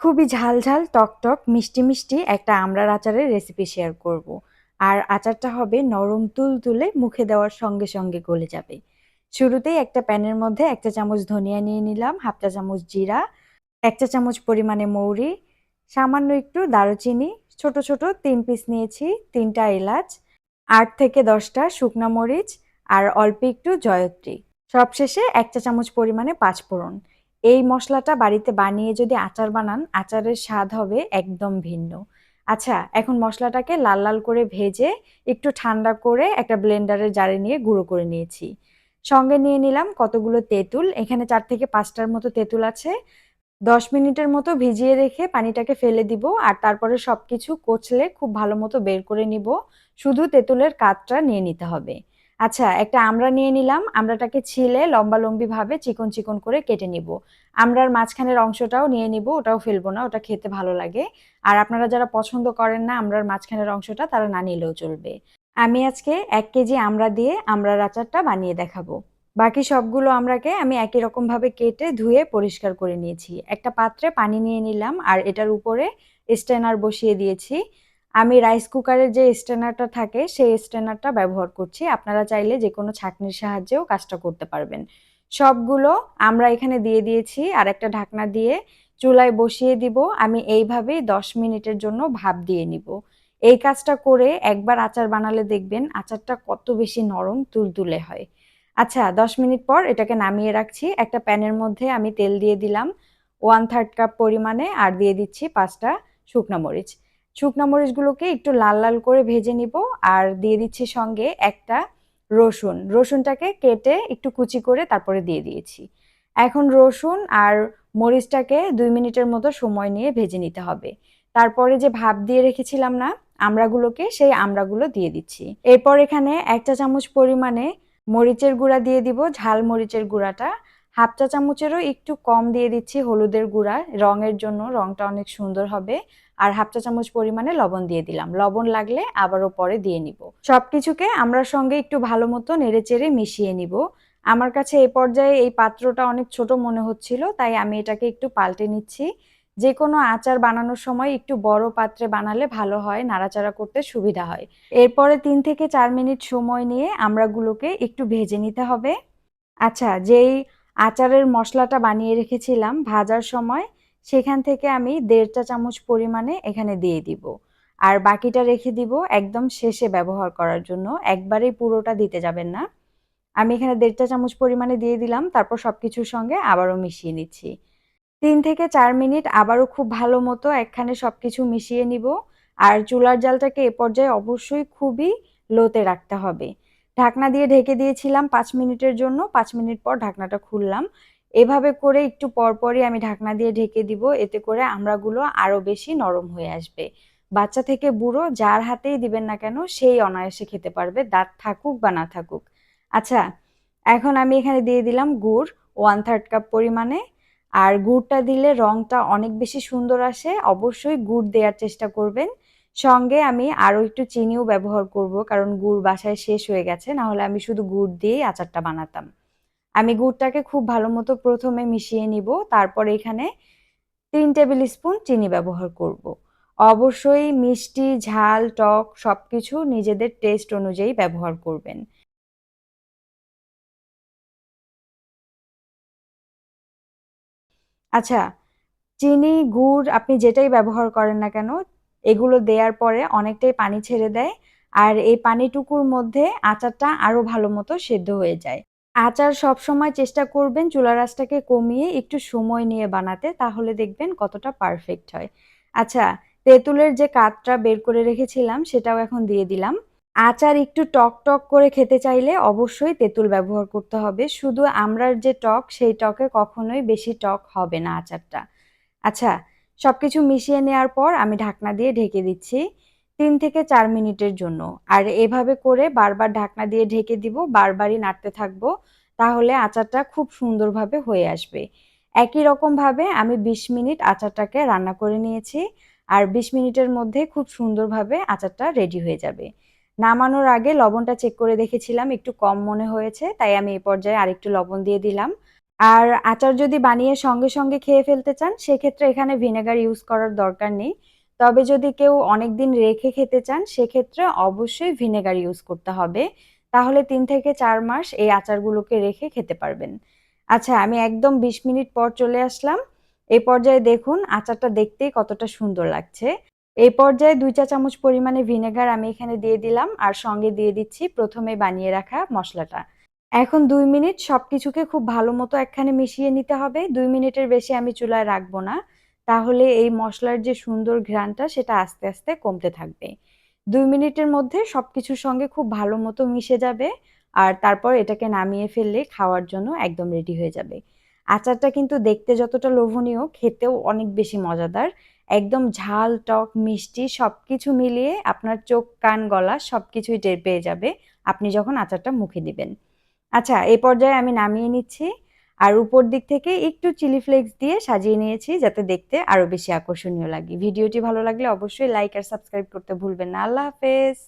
খুবই ঝাল ঝাল, টক টক, মিষ্টি মিষ্টি একটা আমড়ার আচারের রেসিপি শেয়ার করব। আর আচারটা হবে নরম তুল তুলে মুখে দেওয়ার সঙ্গে সঙ্গে গলে যাবে। শুরুতেই একটা প্যানের মধ্যে একটা চামচ ধনিয়া নিয়ে নিলাম, হাফ চা চামচ জিরা এক চা চামচ পরিমাণে মৌরি, সামান্য একটু দারুচিনি, ছোট ছোট তিন পিস নিয়েছি, তিনটা এলাচ, আট থেকে দশটা শুকনো মরিচ আর অল্প একটু জয়ত্রী। সবশেষে এক চা চামচ পরিমাণে পাঁচফোড়ন। এই মশলাটা বাড়িতে বানিয়ে যদি আচার বানান, আচারের স্বাদ হবে একদম ভিন্ন। আচ্ছা এখন মশলাটাকে লাল লাল করে ভেজে একটু ঠান্ডা করে একটা ব্লেন্ডারের জারে নিয়ে গুঁড়ো করে নিয়েছি। সঙ্গে নিয়ে নিলাম কতগুলো তেঁতুল, এখানে চার থেকে পাঁচটার মতো তেঁতুল আছে। দশ মিনিটের মতো ভিজিয়ে রেখে পানিটাকে ফেলে দিব আর তারপরে সব কিছু কচলে খুব ভালো মতো বের করে নিব। শুধু তেঁতুলের কাতটা নিয়ে নিতে হবে। আচ্ছা একটা আমরা নিয়ে নিলাম। আমরাটাকে ছিলে লম্বা লম্বি ভাবে চিকন চিকন করে কেটে নিব। আমরার মাঝখানের অংশটাও নিয়ে নিব, ওটাও ফেলব না, ওটা খেতে ভালো লাগে। আর আপনারা যারা পছন্দ করেন না আমরার মাঝখানের অংশটা, তারা না নিলেও চলবে। আমি আজকে এক কেজি আমরা দিয়ে আমরার আচারটা বানিয়ে দেখাবো। বাকি সবগুলো আমরাকে আমি একই রকম ভাবে কেটে ধুয়ে পরিষ্কার করে নিয়েছি। একটা পাত্রে পানি নিয়ে নিলাম, আর এটার উপরে স্ট্যানার বসিয়ে দিয়েছি। আমি রাইস কুকারের যে স্ট্যানারটা থাকে, সেই স্ট্যানারটা ব্যবহার করছি। আপনারা চাইলে যে কোনো ছাঁকনির সাহায্যেও কাজটা করতে পারবেন। সবগুলো আমরা এখানে দিয়ে দিয়েছি, আর একটা ঢাকনা দিয়ে চুলায় বসিয়ে দিব। আমি এইভাবেই দশ মিনিটের জন্য ভাপ দিয়ে নিব। এই কাজটা করে একবার আচার বানালে দেখবেন আচারটা কত বেশি নরম, তুলতুলে হয়। আচ্ছা দশ মিনিট পর এটাকে নামিয়ে রাখছি। একটা প্যানের মধ্যে আমি তেল দিয়ে দিলাম। ওয়ান থার্ড কাপ পরিমাণে, আর দিয়ে দিচ্ছি পাঁচটা শুকনা মরিচ। শুকনা মরিচগুলোকে একটু লাল লাল করে ভেজে নিব আর দিয়ে দিচ্ছি সঙ্গে একটা রসুন। রসুনটাকে কেটে একটু কুচি করে তারপরে দিয়ে দিয়েছি। এখন রসুন আর মরিচটাকে দুই মিনিটের মতো সময় নিয়ে ভেজে নিতে হবে। তারপরে যে ভাপ দিয়ে রেখেছিলাম না, আমড়াগুলোকে সেই আমড়াগুলো দিয়ে দিচ্ছি। এরপর এখানে এক চা চামচ পরিমাণে মরিচের গুঁড়া দিয়ে দিব, ঝাল মরিচের গুঁড়াটা। হাফ চা চামচেরও একটু কম দিয়ে দিচ্ছি হলুদের গুঁড়া। রঙের জন্য রংটা অনেক সুন্দর হবে। আর হাফ চা চামচ পরিমাণে লবণ দিয়ে দিলাম। লবণ লাগলে আবারও পরে দিয়ে নিব। সব কিছুকে আমরা সঙ্গে একটু ভালো মতো নেড়ে চেড়ে মিশিয়ে নিব। আমার কাছে এই পর্যায়ে এই পাত্রটা অনেক ছোট মনে হচ্ছিল, তাই আমি এটাকে একটু পাল্টে নিচ্ছি। যে কোনো আচার বানানোর সময় একটু বড় পাত্রে বানালে ভালো হয়, নাড়াচাড়া করতে সুবিধা হয়। এরপরে তিন থেকে চার মিনিট সময় নিয়ে আমরাগুলোকে একটু ভেজে নিতে হবে। আচ্ছা যেই আচারের মশলাটা বানিয়ে রেখেছিলাম ভাজার সময় সেখান থেকে আমি দেড় চা চামচ পরিমাণে এখানে দিয়ে দিব। আর বাকিটা রেখে দিব একদম শেষে ব্যবহার করার জন্য। একবারেই পুরোটা দিতে যাবেন না। আমি এখানে দেড় চা চামচ পরিমাণে দিয়ে দিলাম, তারপর সব কিছুর সঙ্গে আবারও মিশিয়ে নিচ্ছি। তিন থেকে চার মিনিট আবারও খুব ভালো মতো একখানে সব কিছু মিশিয়ে নিব। আর চুলার জালটাকে এ পর্যায়ে অবশ্যই খুবই লোতে রাখতে হবে। ঢাকনা দিয়ে ঢেকে দিয়েছিলাম পাঁচ মিনিটের জন্য। পাঁচ মিনিট পর ঢাকনাটা খুললাম। এভাবে করে একটু পরপরই আমি ঢাকনা দিয়ে ঢেকে দিব, এতে করে আমড়াগুলো আরও বেশি নরম হয়ে আসবে। বাচ্চা থেকে বুড়ো যার হাতেই দিবেন না কেন, সেই অনায়াসে খেতে পারবে, দাঁত থাকুক বা না থাকুক। আচ্ছা এখন আমি এখানে দিয়ে দিলাম গুড় ওয়ান থার্ড কাপ পরিমাণে। আর গুড়টা দিলে রংটা অনেক বেশি সুন্দর আসে, অবশ্যই গুড় দেওয়ার চেষ্টা করবেন। সঙ্গে আমি আরও একটু চিনিও ব্যবহার করব, কারণ গুড় বাসায় শেষ হয়ে গেছে না হলে আমি শুধু গুড় দিয়েই আচারটা বানাতাম। আমি গুড়টাকে খুব ভালো মতো প্রথমে মিশিয়ে নিব, তারপর এখানে তিন টেবিল স্পুন চিনি ব্যবহার করব। অবশ্যই মিষ্টি, ঝাল, টক সব কিছু নিজেদের টেস্ট অনুযায়ী ব্যবহার করবেন আচ্ছা চিনি, গুড় আপনি যেটাই ব্যবহার করেন না কেন, এগুলো দেওয়ার পরে অনেকটাই পানি ছেড়ে দেয়, আর এই পানিটুকুর মধ্যে আচারটা আরও ভালো মতো সেদ্ধ হয়ে যায় আচার সব সময় চেষ্টা করবেন চুলা রাসটাকে কমিয়ে একটু সময় নিয়ে বানাতে, তাহলে দেখবেন কতটা পারফেক্ট হয়। আচ্ছা তেঁতুলের যে কাঠটা বের করে রেখেছিলাম, সেটাও এখন দিয়ে দিলাম। আচার একটু টক টক করে খেতে চাইলে অবশ্যই তেঁতুল ব্যবহার করতে হবে। শুধু আমরার যে টক, সেই টকে কখনোই বেশি টক হবে না আচারটা। আচ্ছা সব কিছু মিশিয়ে নেওয়ার পর আমি ঢাকনা দিয়ে ঢেকে দিচ্ছি। তিন থেকে চার মিনিটের জন্য। আর এভাবে করে বারবার ঢাকনা দিয়ে ঢেকে দিব, বারবারই নাড়তে থাকব, তাহলে আচারটা খুব সুন্দরভাবে হয়ে আসবে। একই রকমভাবে আমি ২০ মিনিট আচারটাকে রান্না করে নিয়েছি, আর ২০ মিনিটের মধ্যে খুব সুন্দরভাবে আচারটা রেডি হয়ে যাবে। নামানোর আগে লবণটা চেক করে দেখেছিলাম, একটু কম মনে হয়েছে, তাই আমি এই পর্যায়ে আরেকটু লবণ দিয়ে দিলাম। আর আচার যদি বানিয়ে সঙ্গে সঙ্গে খেয়ে ফেলতে চান, সেক্ষেত্রে এখানে ভিনেগার ইউজ করার দরকার নেই। তবে যদি কেউ অনেক দিন রেখে খেতে চান, সেক্ষেত্রে অবশ্যই ভিনেগার ইউজ করতে হবে। তাহলে তিন থেকে চার মাস এই আচারগুলোকে রেখে খেতে পারবেন। আচ্ছা আমি একদম বিশ মিনিট পর চলে আসলাম। এই পর্যায়ে দেখুন আচারটা দেখতেই কতটা সুন্দর লাগছে। এই পর্যায়ে দুই চা চামচ পরিমাণে ভিনেগার আমি এখানে দিয়ে দিলাম আর সঙ্গে দিয়ে দিচ্ছি প্রথমে বানিয়ে রাখা মশলাটা। এখন দুই মিনিট সবকিছুকে খুব ভালো মতো একখানে মিশিয়ে নিতে হবে। দুই মিনিটের বেশি আমি চুলায় রাখব না। তাহলে এই মশলার যে সুন্দর ঘ্রাণটা সেটা আস্তে আস্তে কমতে থাকবে। দুই মিনিটের মধ্যে সব কিছুর সঙ্গে খুব ভালো মতো মিশে যাবে আর তারপর এটাকে নামিয়ে ফেললে খাওয়ার জন্য একদম রেডি হয়ে যাবে। আচারটা কিন্তু দেখতে যতটা লোভনীয়, খেতেও অনেক বেশি মজাদার। একদম ঝাল, টক, মিষ্টি সবকিছু মিলিয়ে আপনার চোখ, কান, গলা সব কিছুই টের পেয়ে যাবে। আপনি যখন আচারটা মুখে দিবেন। আচ্ছা এই পর্যায়ে আমি নামিয়ে নিচ্ছি। আর উপর দিক থেকে একটু চিলি ফ্লেক্স দিয়ে সাজিয়ে নিয়েছি যাতে দেখতে আরও বেশি আকর্ষণীয় লাগে। ভিডিওটি ভালো লাগলে অবশ্যই লাইক আর সাবস্ক্রাইব করতে ভুলবেন না। আল্লাহ হাফেজ।